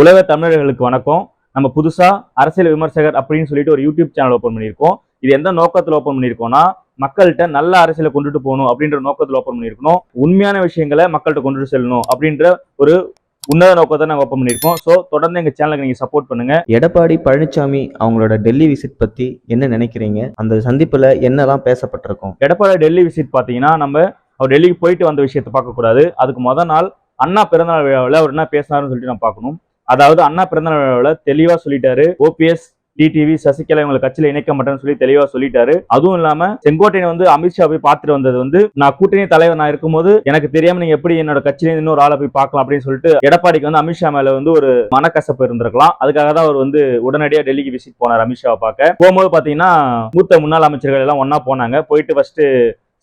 உலக தமிழர்களுக்கு வணக்கம். நம்ம புதுசா அரசியல் விமர்சகர் அப்படின்னு சொல்லிட்டு ஒரு யூடியூப் சேனல் ஓப்பன் பண்ணியிருக்கோம். இது எந்த நோக்கத்துல ஓப்பன் பண்ணியிருக்கோம்னா மக்கள்கிட்ட நல்ல அரசியலை கொண்டுட்டு போகணும் அப்படின்ற நோக்கத்துல ஓப்பன் பண்ணியிருக்கணும். உண்மையான விஷயங்களை மக்கள்கிட்ட கொண்டுட்டு செல்லணும் அப்படின்ற ஒரு உன்னத நோக்கத்தை நாங்கள் ஓப்பன் பண்ணியிருக்கோம். ஸோ தொடர்ந்து எங்க சேனலுக்கு நீங்க சப்போர்ட் பண்ணுங்க. எடப்பாடி பழனிசாமி அவங்களோட டெல்லி விசிட் பத்தி என்ன நினைக்கிறீங்க? அந்த சந்திப்புல என்னெல்லாம் பேசப்பட்டிருக்கும்? எடப்பாடி டெல்லி விசிட் பார்த்தீங்கன்னா நம்ம அவர் டெல்லிக்கு போயிட்டு வந்த விஷயத்தை பார்க்கக்கூடாது. அதுக்கு முத நாள் அண்ணா பிறந்தநாள் விழாவில் அவர் என்ன பேசினாருன்னு சொல்லிட்டு நம்ம பார்க்கணும். அதாவது அண்ணா பிறந்தநாள் விழாவில் தெளிவாக சொல்லிட்டாரு. ஓபிஎஸ் டிடிவி சசிகலா இவங்களை கட்சியில இணைக்க மாட்டேன்னு சொல்லி தெளிவா சொல்லிட்டாரு. அதுவும் இல்லாம செங்கோட்டையன் வந்து அமித்ஷா போய் பார்த்துட்டு வந்தது வந்து நான் கூட்டணி தலைவர் நான் இருக்கும்போது எனக்கு தெரியாம நீங்க எப்படி என்னோட கட்சியில இன்னொரு ஆளை போய் பார்க்கலாம் அப்படின்னு சொல்லிட்டு எடப்பாடிக்கு வந்து அமித்ஷா மேல வந்து ஒரு மனக்கசப்பு இருந்திருக்கலாம். அதுக்காக தான் அவர் வந்து உடனடியா டெல்லிக்கு விசிட் போனார் அமித்ஷாவை பார்க்க. போகும்போது பாத்தீங்கன்னா மூத்த முன்னாள் அமைச்சர்கள் எல்லாம் ஒன்னா போனாங்க. போயிட்டு ஃபர்ஸ்ட்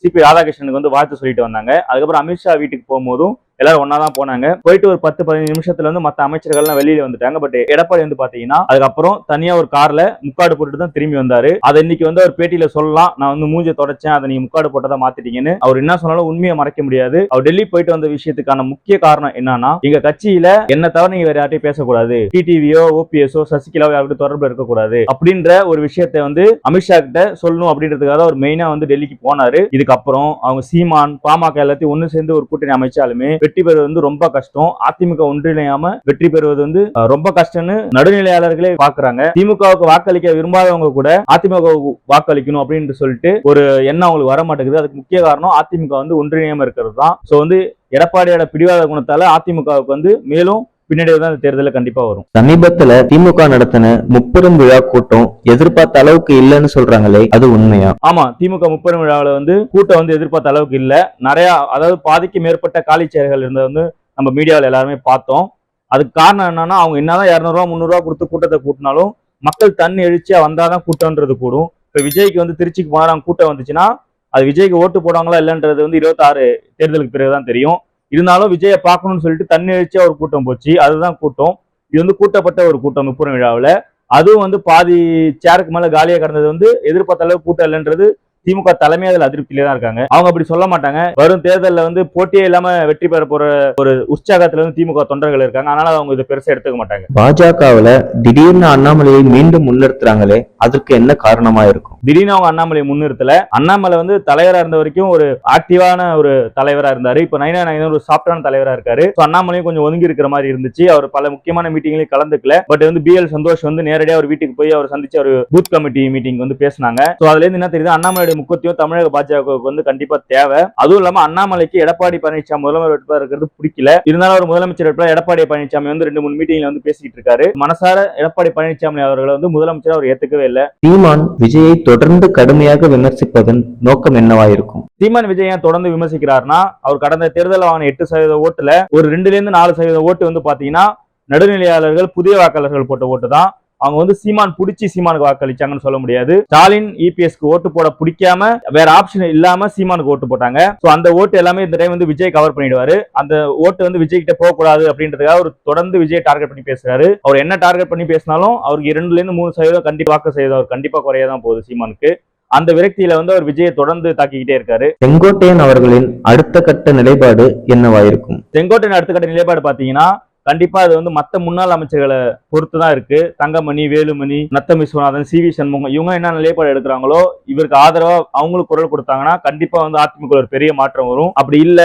சிபி ராதாகிருஷ்ணனுக்கு வந்து வாழ்த்து சொல்லிட்டு வந்தாங்க. அதுக்கப்புறம் அமித்ஷா வீட்டுக்கு போகும்போதும் எல்லாரும் ஒன்னா தான் போனாங்க. போயிட்டு ஒரு பத்து பதினஞ்சு நிமிஷத்துல வந்து மத்த அமைச்சர்கள்லாம் வெளியில வந்துட்டாங்க. பட் எடப்பாடி வந்து பாத்தீங்கன்னா அதுக்கப்புறம் தனியா ஒரு கார்ல முக்காடு போட்டுட்டு தான் திரும்பி வந்தாரு. அதை இன்னைக்கு வந்து அவர் பேட்டியில சொல்லலாம். நான் வந்து மூஞ்ச தொடச்சேன். அதை நீங்க முக்காடு போட்டதா மாத்திட்டீங்கன்னு அவர் என்ன சொன்னாலும் உண்மையை மறைக்க முடியாது. அவர் டெல்லி போயிட்டு வந்த விஷயத்துக்கான முக்கிய காரணம் என்னன்னா எங்க கட்சியில என்ன தவிர நீங்க வேற யார்ட்டையும் பேசக்கூடாது. டிடிவியோ ஓபிஎஸ்ஓ சசிகலாவோ யார்கிட்ட தொடர்பு இருக்கக்கூடாது. அப்படின்ற ஒரு விஷயத்தை வந்து அமித்ஷா கிட்ட சொல்லணும் அப்படின்றதுக்காக அவர் மெயினா வந்து டெல்லிக்கு போனாரு. இதுக்கப்புறம் அவங்க சீமான் பாமக எல்லாத்தையும் ஒன்னு சேர்ந்து ஒரு கூட்டணி அமைச்சாலுமே வெற்றி பெறுவது வந்து ரொம்ப கஷ்டம். அதிமுக ஒன்றிணையாம வெற்றி பெறுவது வந்து ரொம்ப கஷ்டம்னு நடுநிலையாளர்களே பாக்குறாங்க. திமுகவுக்கு வாக்களிக்க விரும்பாதவங்க கூட அதிமுக வாக்களிக்கணும் அப்படின்னு சொல்லிட்டு ஒரு எண்ணம் அவங்களுக்கு வர மாட்டேங்குது. அதுக்கு முக்கிய காரணம் அதிமுக வந்து ஒன்றிணையாம இருக்கிறது தான். சோ வந்து எடப்பாடியோட பிடிவாத குணத்தால அதிமுகவுக்கு வந்து மேலும் பின்னாடி தான் இந்த தேர்தலில் கண்டிப்பா வரும். சமீபத்துல திமுக நடத்தின முப்பெரும் விழா கூட்டம் எதிர்பார்த்த அளவுக்கு இல்லைன்னு சொல்றாங்களே அது உண்மையா? ஆமா திமுக முப்பெரும் விழாவில் வந்து கூட்டம் வந்து எதிர்பார்த்த அளவுக்கு இல்ல. நிறைய அதாவது பாதிக்கு மேற்பட்ட காலி சேர்கள் இருந்தது வந்து நம்ம மீடியாவில் எல்லாருமே பார்த்தோம். அதுக்கு காரணம் என்னன்னா அவங்க என்னதான் இரநூறுவா முந்நூறுவா கொடுத்து கூட்டத்தை கூட்டினாலும் மக்கள் தண்ணி எழுச்சியா வந்தாதான் கூட்டம்ன்றது கூடும். இப்ப விஜய்க்கு வந்து திருச்சிக்கு போனா கூட்டம் வந்துச்சுன்னா அது விஜய்க்கு ஓட்டு போடுவாங்களா இல்லைன்றது வந்து இருபத்தாறு தேர்தலுக்கு பிறகுதான் தெரியும். இருந்தாலும் விஜயை பார்க்கணும்னு சொல்லிட்டு தண்ணி ஒரு கூட்டம் போச்சு. அதுதான் கூட்டம். இது வந்து கூட்டப்பட்ட ஒரு கூட்டம் முப்புரம் விழாவில். அதுவும் வந்து பாதி சேருக்கு மேலே காலியா கடந்தது வந்து எதிர்பார்த்த அளவுக்கு கூட்டம் இல்லைன்றது திமுக தலைமை அதுல அதிருப்தியில தான் இருக்காங்க. அவங்க அப்படி சொல்ல மாட்டாங்க. வரும் தேர்தல்ல வந்து போட்டியே இல்லாம வெற்றி பெற போற ஒரு உற்சாகத்துல வந்து திமுக தொண்டர்கள் இருக்காங்க. அதனால அவங்க இதை பெருசா எடுத்துக்க மாட்டாங்க. பாஜகவுல திடீர்னு அண்ணாமலையை மீண்டும் முன்னிறுத்துறாங்களே அதற்கு என்ன காரணமா இருக்கும்? திடீர்னு அவங்க அண்ணாமலை முன்னிறுத்தல. அண்ணாமலை வந்து தலைவரா இருந்த வரைக்கும் ஒரு ஆக்டிவான ஒரு தலைவரா இருந்தாரு. இப்ப நைனா நைனா ஒரு சாஃப்டான தலைவரா இருக்காரு. அண்ணாமலையும் கொஞ்சம் ஒதுங்கி இருக்கிற மாதிரி இருந்துச்சு. அவர் பல முக்கியமான மீட்டிங்லயும் கலந்துக்கல. பட் வந்து பிஎல் சந்தோஷ் வந்து நேரடியா அவர் வீட்டுக்கு போய் அவர் சந்திச்சு ஒரு பூத் கமிட்டி மீட்டிங் வந்து பேசினாங்க. சோ அதுல இருந்து என்ன தெரியுது? அண்ணாமலையுடைய முக்கியத்துவம் தமிழக பாஜகவுக்கு வந்து கண்டிப்பா தேவை. அதுவும் இல்லாம அண்ணாமலைக்கு எடப்பாடி பழனிசாமி முதல்வர் வேட்பாளர் இருக்கிறது பிடிக்கல. இருந்தாலும் அவர் முதலமைச்சர் வேட்பாளர் எடப்பாடி பழனிசாமி வந்து ரெண்டு மூணு மீட்டிங்ல வந்து பேசிட்டு இருக்காரு. மனசார எடப்பாடி பழனிசாமி அவர்களை வந்து முதலமைச்சர் அவர் ஏத்துக்கவே இல்லை. சீமான் விஜயை தொடர்ந்து கடுமையாக விமர்சிப்பதன் நோக்கம் என்னவாயிருக்கும்? சீமான் விஜய் ஏன் தொடர்ந்து விமர்சிக்கிறாருன்னா அவர் கடந்த தேர்தலில் வாங்கின எட்டு சதவீத ஓட்டுல ஒரு ரெண்டுல இருந்து நாலு சதவீத ஓட்டு வந்து பாத்தீங்கன்னா நடுநிலையாளர்கள் புதிய வாக்காளர்கள் போட்ட ஓட்டு தான். அவங்க வந்து சீமான் புடிச்சு சீமானுக்கு வாக்களிச்சாங்கன்னு சொல்ல முடியாது. ஸ்டாலின் இபிஎஸ்க்கு ஓட்டு போட பிடிக்காம வேற ஆப்ஷன் இல்லாம சீமானுக்கு ஓட்டு போட்டாங்க. சோ அந்த ஓட்டு எல்லாமே இந்த டைம் வந்து விஜய் கவர் பண்ணிடுவாரு. அந்த ஓட்டு வந்து விஜய் கிட்ட போக கூடாது அப்படின்றதுக்காக அவர் தொடர்ந்து விஜய் டார்கெட் பண்ணி பேசுறாரு. அவர் என்ன டார்கெட் பண்ணி பேசினாலும் அவருக்கு இரண்டுல இருந்து மூணு சதவீதம் கண்டிப்பா வாக்கு செய்வது அவர் கண்டிப்பா குறைய தான் போகுது சீமானுக்கு. அந்த விரக்தியில வந்து அவர் விஜயை தொடர்ந்து தாக்கிக்கிட்டே இருக்காரு. செங்கோட்டையன் அவர்களின் அடுத்த கட்ட நிலைப்பாடு என்னவாயிருக்கும் செங்கோட்டையின் அடுத்த கட்ட நிலைப்பாடு பாத்தீங்கன்னா கண்டிப்பா அது வந்து மற்ற முன்னாள் அமைச்சர்களை பொறுத்து தான் இருக்கு. தங்கமணி வேலுமணி நத்தம் விஸ்வநாதன் சி வி சண்முகம் இவங்க என்ன நிலைப்பாடு எடுக்கிறாங்களோ இவருக்கு ஆதரவா அவங்களுக்கு குரல் கொடுத்தாங்கன்னா கண்டிப்பா வந்து அதிமுக ஒரு பெரிய மாற்றம் வரும். அப்படி இல்ல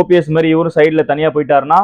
ஓபிஎஸ் மாதிரி இவரும் சைட்ல தனியா போயிட்டாருன்னா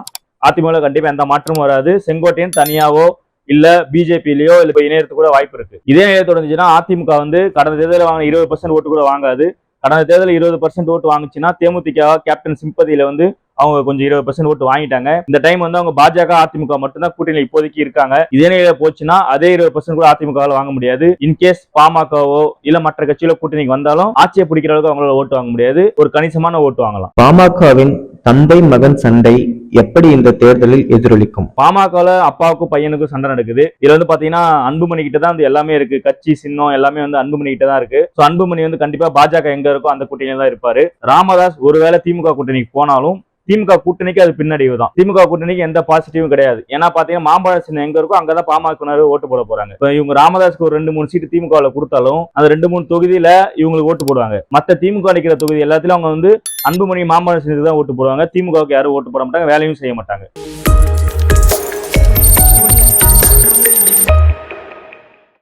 அதிமுக கண்டிப்பா எந்த மாற்றமும் வராது. செங்கோட்டையன் தனியாவோ இல்ல பிஜேபிலயோ இல்ல இப்ப இணையத்துக்கு கூட வாய்ப்பு இருக்கு. இதே நிலை தொடர்ந்துச்சுன்னா அதிமுக வந்து கடந்த தேர்தலில் வாங்கின இருபது பர்சன்ட் ஓட்டு கூட வாங்காது. கடந்த தேர்தலில் இருபது பர்சன்ட் ஓட்டு வாங்குச்சுன்னா தேமுதிக கேப்டன் சிம்பதியில வந்து அவங்க கொஞ்சம் இருபது பர்சன்ட் ஓட்டு வாங்கிட்டாங்க. இந்த டைம் வந்து அவங்க பாஜக அதிமுக மட்டும்தான் கூட்டணியில் இப்போதைக்கு இருக்காங்க. இதே நிலையில போச்சுன்னா அதே இருபது பர்சன்ட் கூட அதிமுக வாங்க முடியாது. இன்கேஸ் பாமகவோ இல்ல மற்ற கட்சியில கூட்டணிக்கு வந்தாலும் ஆட்சியை பிடிக்கிற அளவுக்கு அவங்களால ஓட்டு வாங்க முடியாது. ஒரு கணிசமான ஓட்டு வாங்கலாம். பாமகவின் தந்தை மகன் சண்டை எப்படி இந்த தேர்தலில் எதிரொலிக்கும்? பாமகல அப்பாவுக்கும் பையனுக்கும் சண்டை நடக்குது. இதுல வந்து பாத்தீங்கன்னா அன்புமணி கிட்ட தான் வந்து எல்லாமே இருக்கு. கட்சி சின்னம் எல்லாமே வந்து அன்புமணி கிட்ட தான் இருக்கு. சோ அன்புமணி வந்து கண்டிப்பா பாஜக எங்க இருக்கோ அந்த கூட்டணியில தான் இருப்பாரு. ராமதாஸ் ஒருவேளை திமுக கூட்டணிக்கு போனாலும் திமுக கூட்டணிக்கு அது பின்னடைவு தான். திமுக கூட்டணிக்கு எந்த பாசிட்டிவும் கிடையாது. ஏன்னா பாத்தீங்கன்னா மாம்பழ சின்ன எங்க இருக்கோ அங்கதான் பாமக ஓட்டு போட போறாங்க. இப்ப இவங்க ராமதாஸ்க்கு ஒரு ரெண்டு மூணு சீட்டு திமுகவில் கொடுத்தாலும் அந்த ரெண்டு மூணு தொகுதியில இவங்களுக்கு ஓட்டு போடுவாங்க. மத்த திமுக அளிக்கிற தொகுதி எல்லாத்திலும் அவங்க வந்து அன்புமணி மாம்பழ சின்னத்துக்கு தான் ஓட்டு போடுவாங்க. திமுகவுக்கு யாரும் ஓட்டு போட மாட்டாங்க வேலையும் செய்ய மாட்டாங்க.